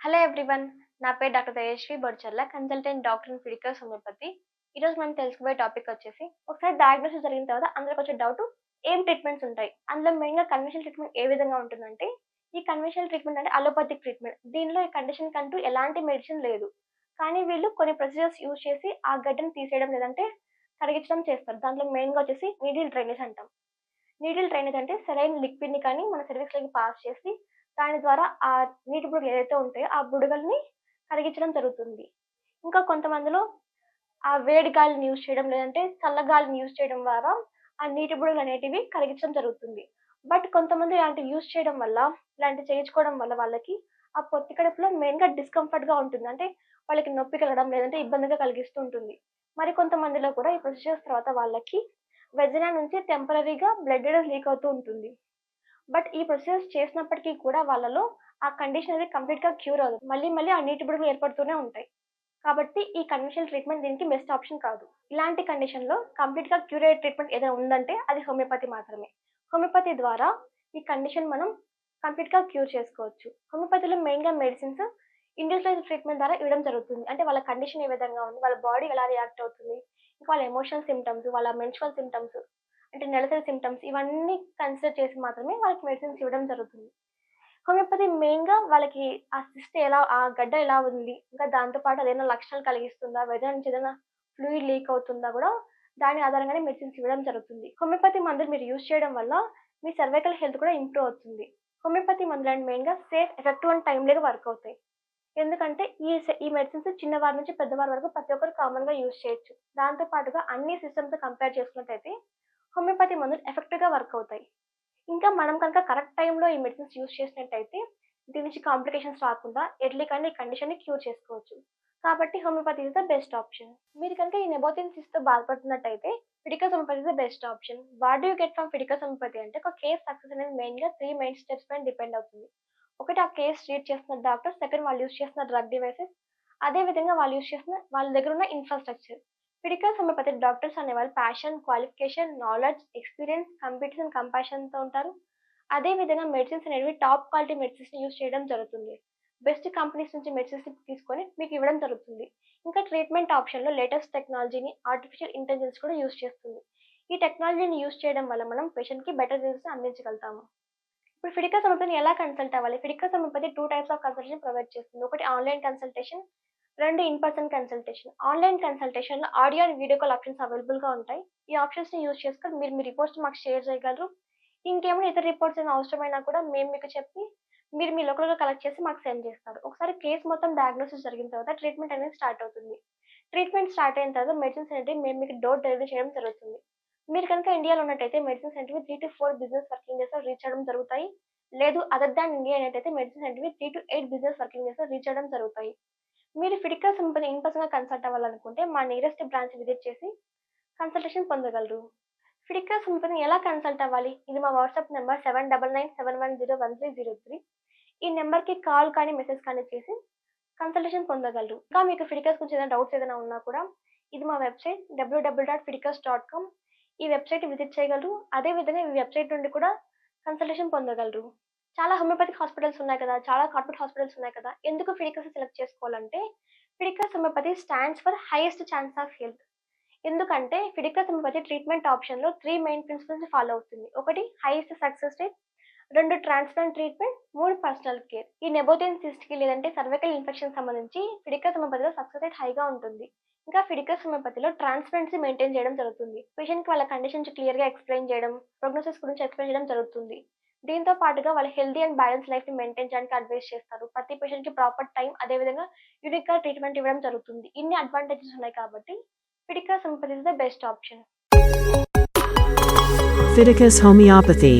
Hello everyone నా పేరు doctor Tejaswi Bodcharla consultant doctor ఫిడికల్ physical homeopathy ఈరోజు మనం తెలుసుకోబోయే టాపిక్ వచ్చేసి ఒకసారి డయాగ్నోసిస్ జరిగిన తర్వాత అందరికి వచ్చే డౌట్ ఏం ట్రీట్మెంట్స్ ఉంటాయి? అందులో మెయిన్గా కన్వెన్షనల్ ట్రీట్మెంట్ ఏ విధంగా ఉంటుందంటే ఈ కన్వెన్షనల్ ట్రీట్మెంట్ అంటే అలోపతిక్ ట్రీట్మెంట్ దీనిలో ఈ కండిషన్ కంటూ ఎలాంటి మెడిసిన్ లేదు. కానీ వీళ్ళు కొన్ని ప్రొసీజర్స్ యూజ్ చేసి ఆ గడ్డను తీసేయడం లేదంటే కరిగించడం చేస్తారు. దాంట్లో మెయిన్గా వచ్చేసి నీడిల్ డ్రైనేజ్ అంటాం. నీడిల్ డ్రైనేజ్ అంటే సరైన లిక్విడ్ని కానీ మన సర్వీస్లోకి పాస్ చేసి దాని ద్వారా ఆ నీటి బుడగలు ఏదైతే ఉంటాయో ఆ బుడగల్ని కరిగించడం జరుగుతుంది. ఇంకా కొంతమందిలో ఆ వేడి గాలిని యూజ్ చేయడం లేదంటే చల్లగాలిని యూజ్ చేయడం ద్వారా ఆ నీటి బుడగలు అనేటివి కరిగించడం జరుగుతుంది. బట్ కొంతమంది ఇలాంటివి యూజ్ చేయడం వల్ల ఇలాంటి చేయించుకోవడం వల్ల వాళ్ళకి ఆ పొత్తి కడుపులో మెయిన్గా డిస్కంఫర్ట్గా ఉంటుంది. అంటే వాళ్ళకి నొప్పి కలగడం లేదంటే ఇబ్బందిగా కలిగిస్తూ ఉంటుంది. మరి కొంతమందిలో కూడా ఈ ప్రొసీజర్స్ తర్వాత వాళ్ళకి వెజనా నుంచి టెంపరీగా బ్లడ్ లీక్ అవుతూ ఉంటుంది. బట్ ఈ ప్రొసీజర్స్ చేసినప్పటికీ కూడా వాళ్ళలో ఆ కండిషన్ అనేది కంప్లీట్గా క్యూర్ అవ్వదు. మళ్ళీ మళ్ళీ ఆ నీటి బుడుగులు ఏర్పడుతూనే ఉంటాయి. కాబట్టి ఈ కన్వెన్షనల్ ట్రీట్మెంట్ దీనికి బెస్ట్ ఆప్షన్ కాదు. ఇలాంటి కండిషన్లో కంప్లీట్గా క్యూర్ అయ్యే ట్రీట్మెంట్ ఏదైనా ఉందంటే అది హోమియోపతి మాత్రమే. హోమియోపతి ద్వారా ఈ కండిషన్ మనం కంప్లీట్గా క్యూర్ చేసుకోవచ్చు. హోమియోపతిలో మెయిన్గా మెడిసిన్స్ ఇండివిజువలైజ్ ట్రీట్మెంట్ ద్వారా ఇవ్వడం జరుగుతుంది. అంటే వాళ్ళ కండిషన్ ఏ విధంగా ఉంది వాళ్ళ బాడీ ఎలా రియాక్ట్ అవుతుంది ఇంకా వాళ్ళ ఎమోషనల్ సిమ్టమ్స్ వాళ్ళ మెన్చువల్ సిమ్టమ్స్ అంటే నెలసరి సిమ్టమ్స్ ఇవన్నీ కన్సిడర్ చేసి మాత్రమే వాళ్ళకి మెడిసిన్స్ ఇవ్వడం జరుగుతుంది. హోమియోపతి మెయిన్గా వాళ్ళకి ఆ సిస్ట్ ఎలా ఆ గడ్డ ఎలా ఉంది ఇంకా దాంతోపాటు అదేమైనా లక్షణాలు కలిగిస్తుందా వెదర్ నుంచి ఏదైనా ఫ్లూయిడ్ లీక్ అవుతుందా కూడా దాని ఆధారంగానే మెడిసిన్స్ ఇవ్వడం జరుగుతుంది. హోమియోపతి మందులు మీరు యూజ్ చేయడం వల్ల మీ సర్వైకల్ హెల్త్ కూడా ఇంప్రూవ్ అవుతుంది. హోమియోపతి మందులు అండ్ మెయిన్గా సేఫ్ ఎఫెక్టివ్ అండ్ టైంలో వర్క్ అవుతాయి. ఎందుకంటే ఈ ఈ మెడిసిన్స్ చిన్నవారి నుంచి పెద్దవారి వరకు ప్రతి ఒక్కరు కామన్గా యూజ్ చేయొచ్చు. దాంతో పాటుగా అన్ని సిస్టమ్స్ కంపేర్ చేసుకున్నట్టయితే హోమియోపతి మందులు ఎఫెక్టివ్గా వర్క్ అవుతాయి. ఇంకా మనం కనుక కరెక్ట్ టైంలో ఈ మెడిసిన్స్ యూజ్ చేసినట్టయితే దీని నుంచి కాంప్లికేషన్స్ రాకుండా ఎడ్లీ కానీ ఈ కండిషన్ని క్యూర్ చేసుకోవచ్చు. కాబట్టి homeopathy is the best option. మీరు కనుక ఈ నెబోతిన్సిస్తో బాధపడుతున్నట్టయితే Fidicus homeopathy is the best option. What you get from Fidicus homeopathy అంటే ఒక కేస్ సక్సెస్ అనేది మెయిన్గా త్రీ మెయిన్ స్టెప్స్ పైన డిపెండ్ అవుతుంది. ఒకటి ఆ కేస్ ట్రీట్ చేస్తున్న డాక్టర్ సెకండ్ వాళ్ళు యూస్ చేస్తున్న డ్రగ్ డివైసెస్. అదే విధంగా వాళ్ళు యూస్ చేస్తున్న వాళ్ళ దగ్గర ఉన్న ఇన్ఫ్రాస్ట్రక్చర్. ఫిడికల్ హోమియోపతి డాక్టర్స్ అనేవాళ్ళు passion qualification knowledge experience competition and కంపాషన్తో ఉంటారు. అదే విధంగా మెడిసిన్స్ అనేవి టాప్ క్వాలిటీ మెడిసిన్స్ యూస్ చేయడం జరుగుతుంది. బెస్ట్ కంపెనీస్ నుంచి మెడిసిన్స్ తీసుకొని మీకు ఇవ్వడం జరుగుతుంది. ఇంకా ట్రీట్మెంట్ ఆప్షన్లో లేటెస్ట్ టెక్నాలజీని ఆర్టిఫిషియల్ ఇంటెలిజెన్స్ కూడా యూస్ చేస్తుంది. ఈ టెక్నాలజీని యూస్ చేయడం వల్ల మనం పేషెంట్కి బెటర్ రిజల్ట్స్ అందించగలుగుతాము. ఇప్పుడు ఫిడికల్ సమర్పతిని ఎలా కన్సల్ట్ అవ్వాలి? ఫిడికల్ సమర్పతి two types of consultation provide చేస్తుంది. ఒకటి ఆన్లైన్ కన్సల్టేషన్ రెండు in person consultation online కన్సల్టేషన్లో audio and video call options అవైలబుల్గా ఉంటాయి. ఈ ఆప్షన్స్ని యూజ్ చేసుకొని మీరు మీ రిపోర్ట్స్ మాకు షేర్ చేయగలరు. ఇంకేమైనా ఇతర రిపోర్ట్స్ ఏమైనా అవసరమైనా కూడా మేము మీకు చెప్పి మీరు మీ లోకల్గా కలెక్ట్ చేసి మాకు సెండ్ చేస్తారు. ఒకసారి కేసు మొత్తం డయాగ్నోసిస్ జరిగిన తర్వాత ట్రీట్మెంట్ అనేది స్టార్ట్ అవుతుంది. ట్రీట్మెంట్ స్టార్ట్ అయిన తర్వాత మెడిసిన్స్ అనేది మేము మీకు డోర్ డెలివరీ చేయడం జరుగుతుంది. మీరు కనుక ఇండియాలో ఉన్నట్టయితే మెడిసిన్స్ అనేవి three to four business working days reach అవ్వడం జరుగుతాయి. లేదు అదర్ దాన్ ఇండియా అనేటైతే మెడిసిన్స్ అనేవి three to eight business working days reach అవ్వడం జరుగుతాయి. మీరు ఫిడికల్ సంపద ఇన్ పర్సన్గా కన్సల్ట్ అవ్వాలనుకుంటే మా నియరెస్ట్ బ్రాంచ్ విజిట్ చేసి కన్సల్టేషన్ పొందగలరు. ఫిడికల్ సంపదని ఎలా కన్సల్ట్ అవ్వాలి? ఇది మా WhatsApp number seven double nine seven one zero one three zero three ఈ నెంబర్కి కాల్ కానీ మెసేజ్ కానీ చేసి కన్సల్టేషన్ పొందగలరు. ఇంకా మీకు ఫిడికల్స్ గురించి ఏదైనా డౌట్స్ ఏదైనా ఉన్నా కూడా ఇది మా website W W dot Fiticus dot com ఈ వెబ్సైట్ విజిట్ చేయగలరు. అదేవిధంగా ఈ వెబ్సైట్ నుండి కూడా కన్సల్టేషన్ పొందగలరు. చాలా హోమియోపతిక్ హాస్పిటల్స్ ఉన్నాయి కదా చాలా కార్పొరేట్ హాస్పిటల్స్ ఉన్నాయి కదా ఎందుకు ఫిడికస్ సెలెక్ట్ చేసుకోవాలంటే Fiticus homeopathy stands for highest chance of health ఎందుకంటే ఫిడికస్ హోమియోపతి ట్రీట్మెంట్ ఆప్షన్లో త్రీ మెయిన్ ప్రిన్సిపల్స్ ఫాలో అవుతుంది. ఒకటి హైయెస్ట్ సక్సెస్ రేట్ రెండు ట్రాన్స్ప్లాంట్ ట్రీట్మెంట్ మూడు పర్సనల్ కేర్ ఈ నెబోటియన్ సిస్ట్కి లేదంటే సర్వైకల్ ఇన్ఫెక్షన్ సంబంధించి ఫిడికస్ హోమియోపతిలో సక్సెస్ రేట్ హైగా ఉంటుంది. ఇంకా ఫిడికస్ హోమియోపతిలో ట్రాన్స్పరెన్సీ మెయింటైన్ చేయడం జరుగుతుంది. పేషెంట్కి వాళ్ళ కండిషన్స్ క్లియర్గా ఎక్స్ప్లెయిన్ చేయడం ప్రోగ్నోసిస్ గురించి ఎక్స్ప్లెయిన్ చేయడం జరుగుతుంది. దీంతో పాటుగా వాళ్ళ హెల్తీ అండ్ బ్యాలెన్స్ లైఫ్ని మెయింటైన్ చేయడానికి అడ్వైస్ చేస్తారు. ప్రతి పేషెంట్కి ప్రాపర్ టైం అదే విధంగా యూనిక్గా ట్రీట్మెంట్ ఇవ్వడం జరుగుతుంది. ఇన్ని అడ్వాంటేజెస్ ఉన్నాయి కాబట్టి Fiticus sympathy is the best option Fiticus Homeopathy